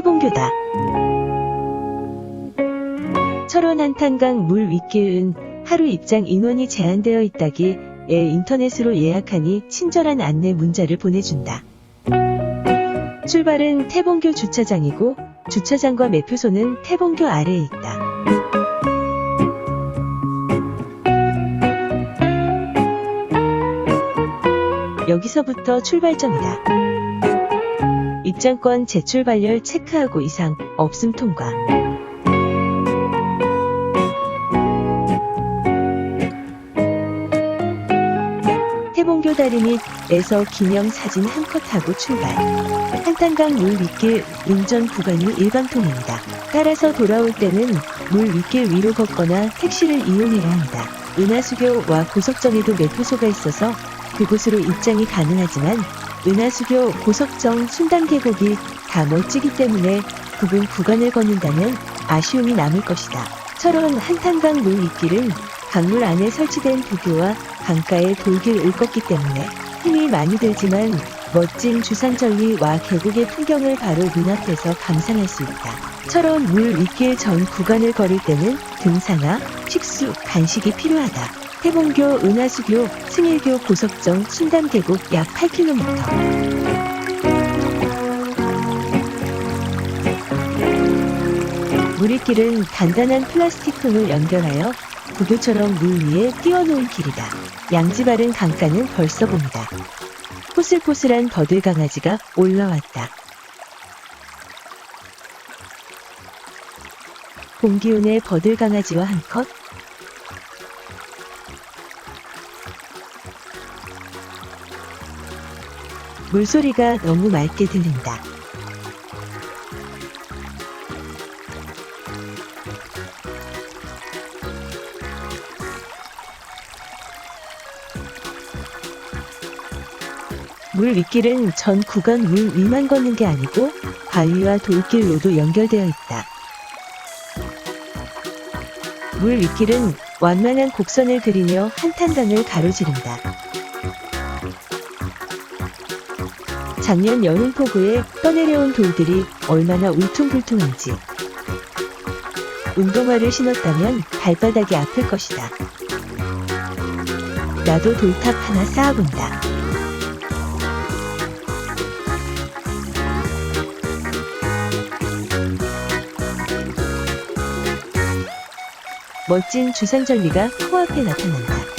태봉교다. 철원 한탄강 물 윗길은 하루 입장 인원이 제한되어 있다기에 인터넷으로 예약하니 친절한 안내 문자를 보내준다. 출발은 태봉교 주차장이고 주차장과 매표소는 태봉교 아래에 있다. 여기서부터 출발점이다. 입장권 제출 발열 체크하고 이상 없음 통과. 태봉교 다리 밑에서 기념 사진 한컷 하고 출발. 한탄강 물 윗길 운전 구간이 일방통입니다. 따라서 돌아올 때는 물 윗길 위로 걷거나 택시를 이용해야 한다. 은하수교와 고석정에도 매표소가 있어서 그곳으로 입장이 가능하지만 은하수교, 고석정, 순담계곡이 다 멋지기 때문에 부분 구간을 걷는다면 아쉬움이 남을 것이다. 철원 한탄강 물 윗길은 강물 안에 설치된 도교와 강가의 돌길을 걷기 때문에 힘이 많이 들지만 멋진 주산절리와 계곡의 풍경을 바로 눈앞에서 감상할 수 있다. 철원 물 윗길 전 구간을 걸을 때는 등산화, 식수, 간식이 필요하다. 태봉교, 은하수교, 승일교, 고석정, 순담계곡 약 8km. 무리길은 단단한 플라스틱 통을 연결하여 구교처럼 물 위에 띄워놓은 길이다. 양지 바른 강가는 벌써 봅니다. 포슬포슬한 버들 강아지가 올라왔다. 봄 기운의 버들 강아지와 한 컷. 물소리가 너무 맑게 들린다. 물 윗길은 전 구간 물 위만 걷는 게 아니고 바위와 돌길로도 연결되어 있다. 물 윗길은 완만한 곡선을 그리며 한탄강을 가로지른다. 작년 여름 폭우에 떠내려온 돌들이 얼마나 울퉁불퉁한지. 운동화를 신었다면 발바닥이 아플 것이다. 나도 돌탑 하나 쌓아본다. 멋진 주산절리가 코앞에 나타난다.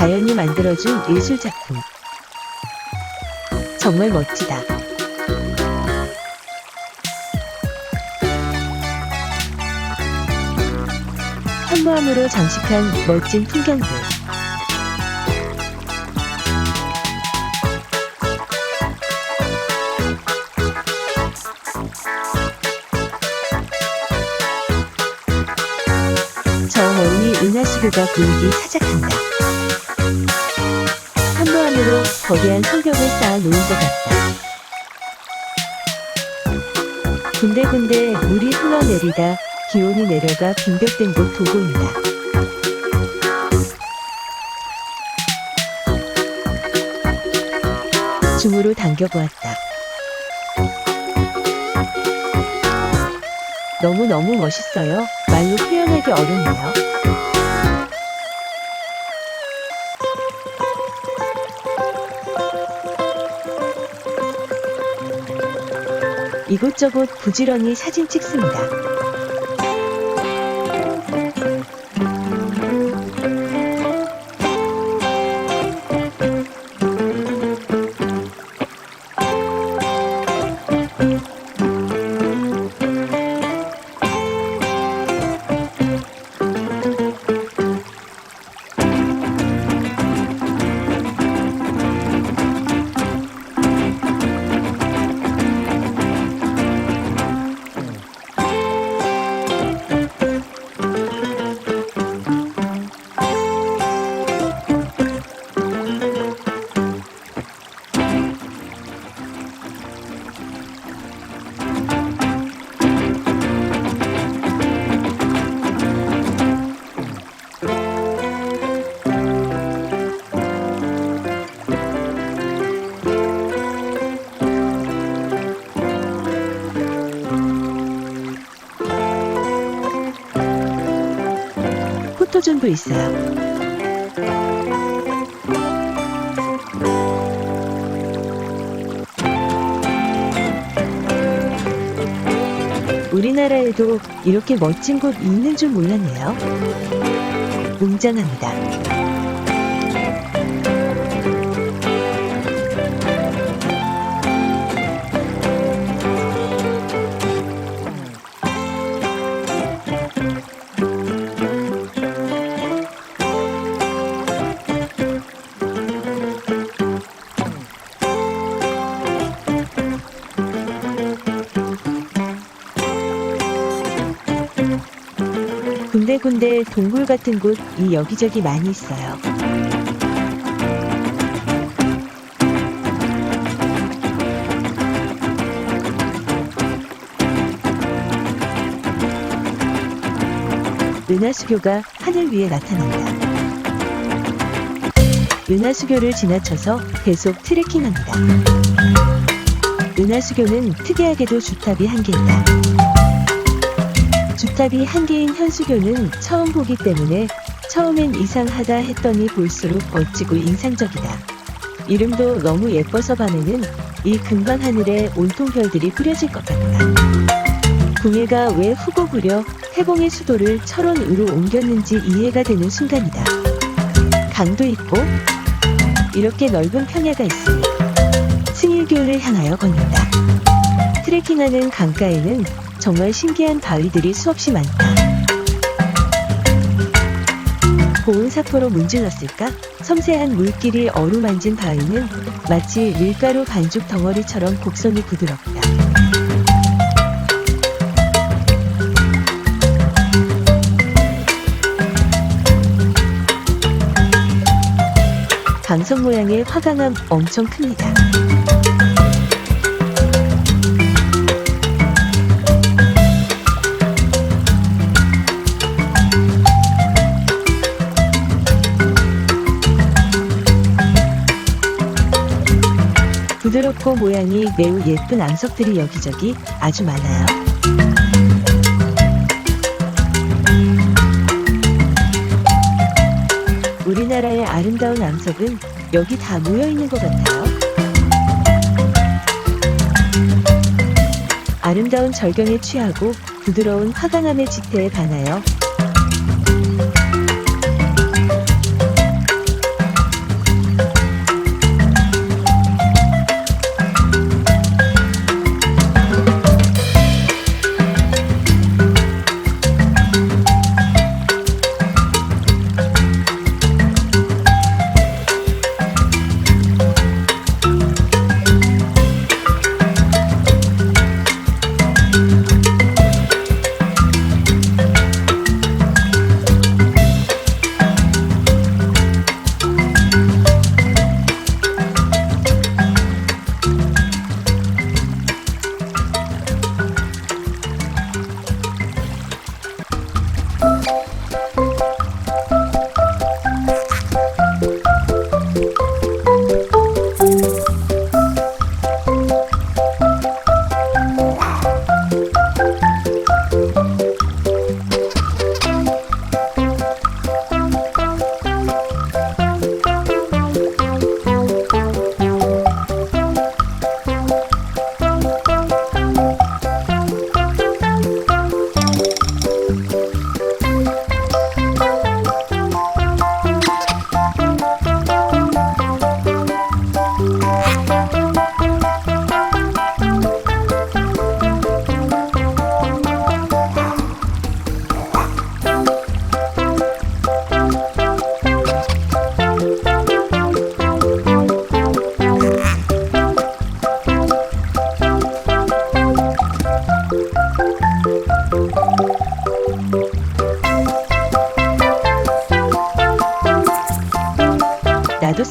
자연이 만들어준 예술작품. 정말 멋지다. 현무암으로 장식한 멋진 풍경들. 저 멀리 은하수교가 보이기 시작한다. 거대한 성벽을 쌓아 놓은 것 같다. 군데군데 물이 흘러내리다 기온이 내려가 빙벽된 곳 도고입니다. 줌으로 당겨보았다. 너무너무 멋있어요. 말로 표현하기 어렵네요. 이곳저곳 부지런히 사진 찍습니다. 포토존도 있어요. 우리나라에도 이렇게 멋진 곳 있는 줄 몰랐네요. 웅장합니다. 군데군데 동굴 같은 곳이 여기저기 많이 있어요. 은하수교가 하늘 위에 나타난다. 은하수교를 지나쳐서 계속 트레킹합니다. 은하수교는 특이하게도 주탑이 한 개이다. 주탑이 한 개인 현수교는 처음 보기 때문에 처음엔 이상하다 했더니 볼수록 멋지고 인상적이다. 이름도 너무 예뻐서 밤에는 이 근방 하늘에 온통 별들이 흐려질 것 같다. 궁예가 왜 후고 부려 태봉의 수도를 철원으로 옮겼는지 이해가 되는 순간이다. 강도 있고 이렇게 넓은 평야가 있으니 승일교를 향하여 걷는다. 트레킹하는 강가에는 정말 신기한 바위들이 수없이 많다. 고운 사포로 문질렀을까? 섬세한 물길이 어루만진 바위는 마치 밀가루 반죽 덩어리처럼 곡선이 부드럽다. 강성 모양의 화강암 엄청 큽니다. 부드럽고 모양이 매우 예쁜 암석들이 여기저기 아주 많아요. 우리나라의 아름다운 암석은 여기 다 모여 있는 것 같아요. 아름다운 절경에 취하고 부드러운 화강암의 지태에 반하여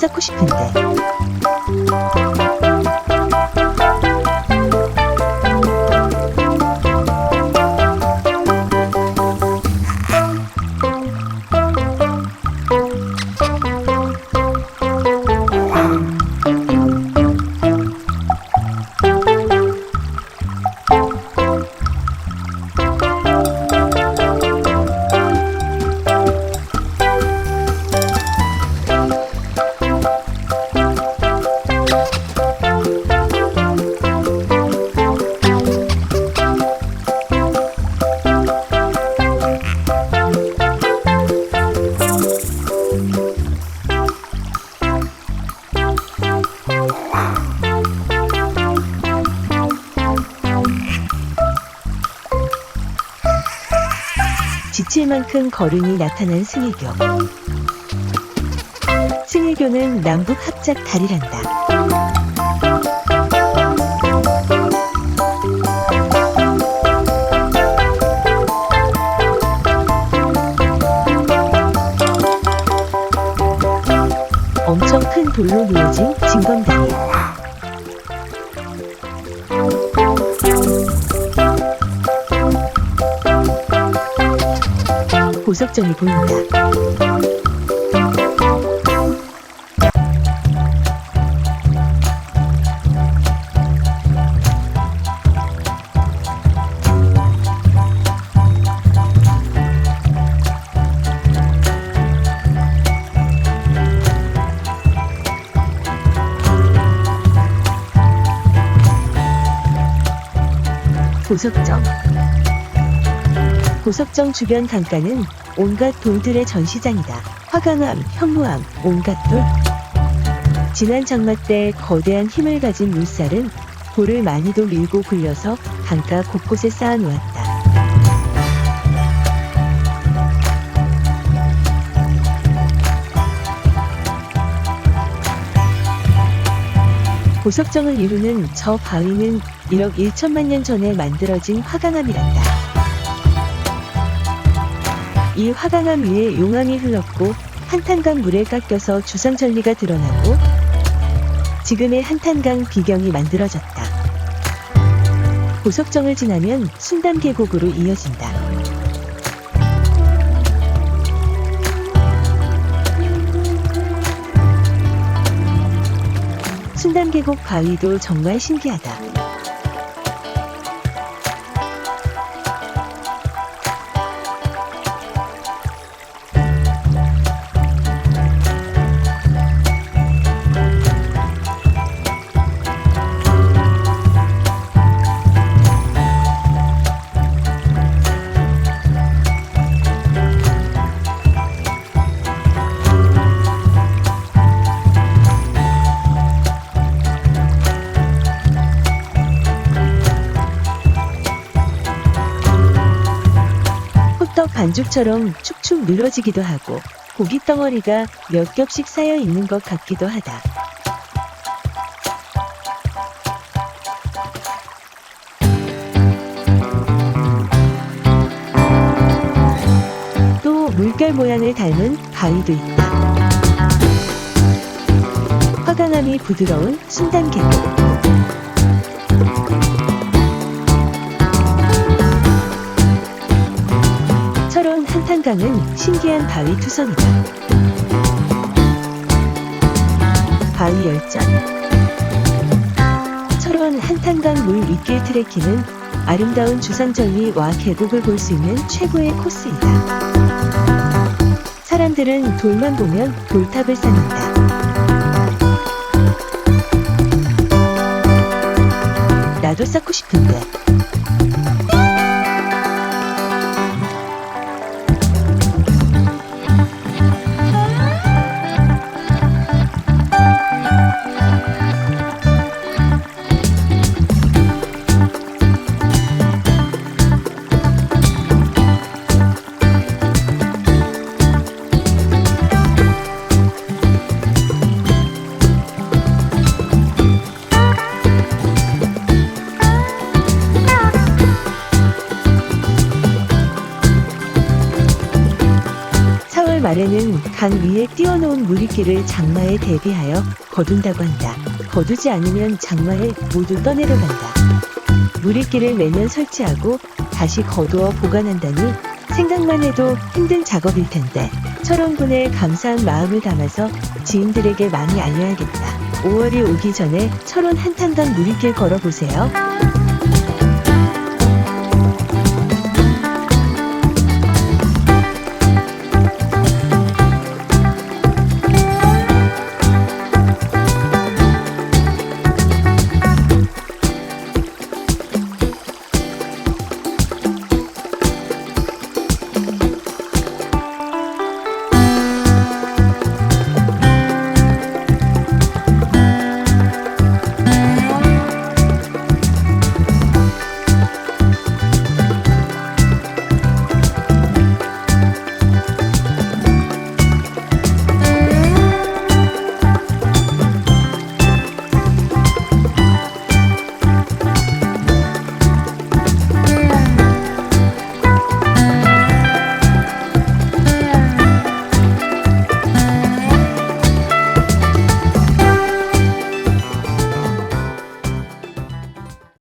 쌓고 싶은데. 만큼 거른이 나타난 승일교. 승일교는 남북 합작 다리란다. 엄청 큰 돌로 놓여진 징검다리. 보석정이 보인다. 보석정. 보석정 주변 강가는 온갖 돌들의 전시장이다. 화강암, 현무암, 온갖 돌. 지난 장마 때 거대한 힘을 가진 물살은 돌을 많이도 밀고 굴려서 강가 곳곳에 쌓아 놓았다. 보석정을 이루는 저 바위는 1억 1천만 년 전에 만들어진 화강암이란다. 이 화강암 위에 용암이 흘렀고 한탄강 물에 깎여서 주상절리가 드러나고 지금의 한탄강 비경이 만들어졌다. 보석정을 지나면 순담 계곡으로 이어진다. 순담 계곡 바위도 정말 신기하다. 반죽처럼 축축 늘어지기도 하고 고기 덩어리가 몇 겹씩 쌓여 있는 것 같기도 하다. 또 물결 모양을 닮은 바위도 있다. 화강암이 부드러운 순단계곡. 한탄강은 신기한 바위 투성이다. 바위 열전. 철원 한탄강 물 윗길 트레킹은 아름다운 주상절리와 계곡을 볼 수 있는 최고의 코스이다. 사람들은 돌만 보면 돌탑을 쌓는다. 나도 쌓고 싶은데. (4월) 말에는 강 위에 띄워놓은 무리끼를 장마에 대비하여 거둔다고 한다. 거두지 않으면 장마에 모두 떠내려간다. 무리끼를 매년 설치하고 다시 거두어 보관한다니 생각만 해도 힘든 작업일 텐데 철원군의 감사한 마음을 담아서 지인들에게 많이 알려야겠다. 5월이 오기 전에 철원 한탄강 무리길 걸어보세요.